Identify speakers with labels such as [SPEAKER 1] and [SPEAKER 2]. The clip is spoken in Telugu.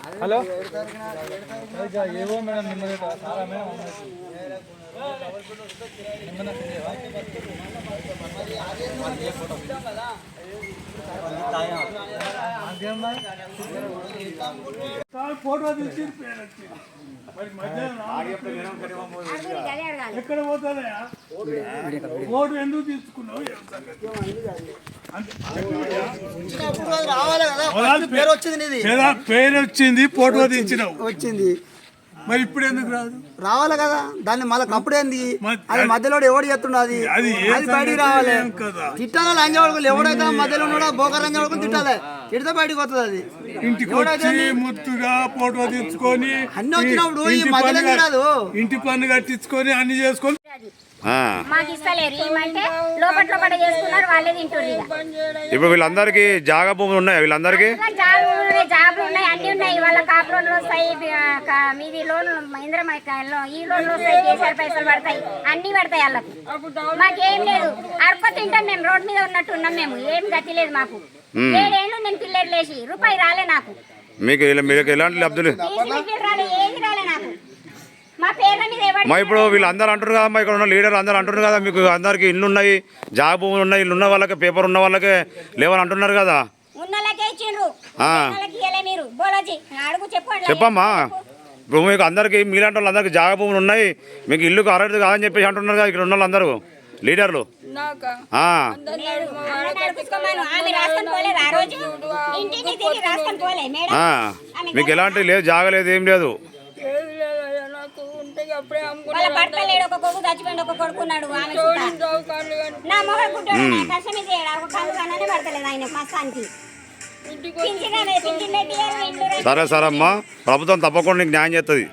[SPEAKER 1] హలో ఏవో మేడం నిమ్మది చాలా మేడం ఉన్నది. నిమ్మన
[SPEAKER 2] ఫోటో తీసి పేరు వచ్చింది మరి మధ్యాహ్నం ఎక్కడ పోతానయా ఓటు ఎందుకు తీసుకున్నావు?
[SPEAKER 3] పేరు వచ్చింది
[SPEAKER 2] ఫోటో తీసినావు.
[SPEAKER 3] వచ్చింది.
[SPEAKER 2] మరి ఇప్పుడు ఎందుకు రాదు?
[SPEAKER 3] రావాలి కదా. దాన్ని మళ్ళీ కప్పుడేంది అది మధ్యలో ఎవడు చేస్తుండ అది? బయటికి రావాలి.
[SPEAKER 2] కదా.
[SPEAKER 3] తిట్టాలి లంజవాడుకులు? ఎవడైతే మధ్యలో ఉన్నాడో బోకర్ లంజవాడుకులు తిట్టాలి. తిడితే బయటికి వస్తుంది అది.
[SPEAKER 2] ఇంటికి వచ్చి ముద్దుగా ఫోటో తీసుకొని
[SPEAKER 3] అన్ని వచ్చినప్పుడు ఈ
[SPEAKER 2] ఇంటి
[SPEAKER 3] మధ్యలో
[SPEAKER 2] పన్ను
[SPEAKER 3] రాదు.
[SPEAKER 2] ఇంటి పన్ను కట్టించుకొని అన్ని చేసుకొని.
[SPEAKER 4] మాకు ఇస్తలేరు. ఏమంటే లోపల లోపల చేసుకున్నారు వాళ్ళే ఇక.
[SPEAKER 5] ఇప్పుడు వీళ్ళందరికీ జాగా భూములు ఉన్నాయి వీళ్ళందరికీ?
[SPEAKER 4] జాబులు ఉన్నాయి జాబులు ఉన్నాయి అన్ని ఉన్నాయి. వాళ్ళ కాపు లోన్లు వస్తాయి మీది లోన్లు మహేంద్ర ఈ లోన్లు వస్తాయి కేసీఆర్ పైసలు పడతాయి అన్ని పడతాయి వాళ్ళకు. మాకేం లేదు. అరప తింటాం మేము రోడ్ మీద ఉన్నట్టు ఉన్నాం మేము. ఏం గతి లేదు మాకు. ఏడేళ్ళు నేను పిల్లలు లేచి రూపాయి రాలే నాకు.
[SPEAKER 5] మీకు ఇలా- మీకు ఎలాంటి లబ్ధులు
[SPEAKER 4] రాలే ఏది రాలే నాకు. మా ఎవరు
[SPEAKER 5] మా ఇప్పుడు వీళ్ళందరూ అంటారు కదా మా ఇక్కడ ఉన్న లీడర్ అందరూ అంటున్నారు కదా మీకు అందరికి ఇల్లు ఉన్నాయి జాగా భూములు ఉన్నాయి ఇల్లు ఉన్న వాళ్ళకి పేపర్ ఉన్న వాళ్ళకే లేవని అంటున్నారు కదా. చెప్పమ్మా. ఇప్పుడు మీకు అందరికి మీలాంటి వాళ్ళందరికీ జాగా భూములు ఉన్నాయి మీకు ఇల్లుకు అర్హత కాదని చెప్పేసి అంటున్నారు కదా ఇక్కడ ఉన్న వాళ్ళందరూ లీడర్లు. మీకు ఎలాంటి లేదు జాగా లేదు ఏం లేదు.
[SPEAKER 6] నాకు ఉంటే అప్పుడే
[SPEAKER 4] వాళ్ళ భర్త లేడు ఒక కొడుకు చచ్చిపోయింది ఒక కొడుకున్నాడు ఆమె
[SPEAKER 6] కానీ.
[SPEAKER 4] నా మొగ గుడ్డోడు నా కష్టం ఇది ఏడా ఒక కళ్ళు కన్ననే పడతలేదు ఆయన మస్తానికి.
[SPEAKER 6] ఇంటికి
[SPEAKER 4] పింఛన్ పింఛన్
[SPEAKER 5] సరే సరే అమ్మా ప్రభుత్వం తప్పకుండా నీకు న్యాయం చేస్తుంది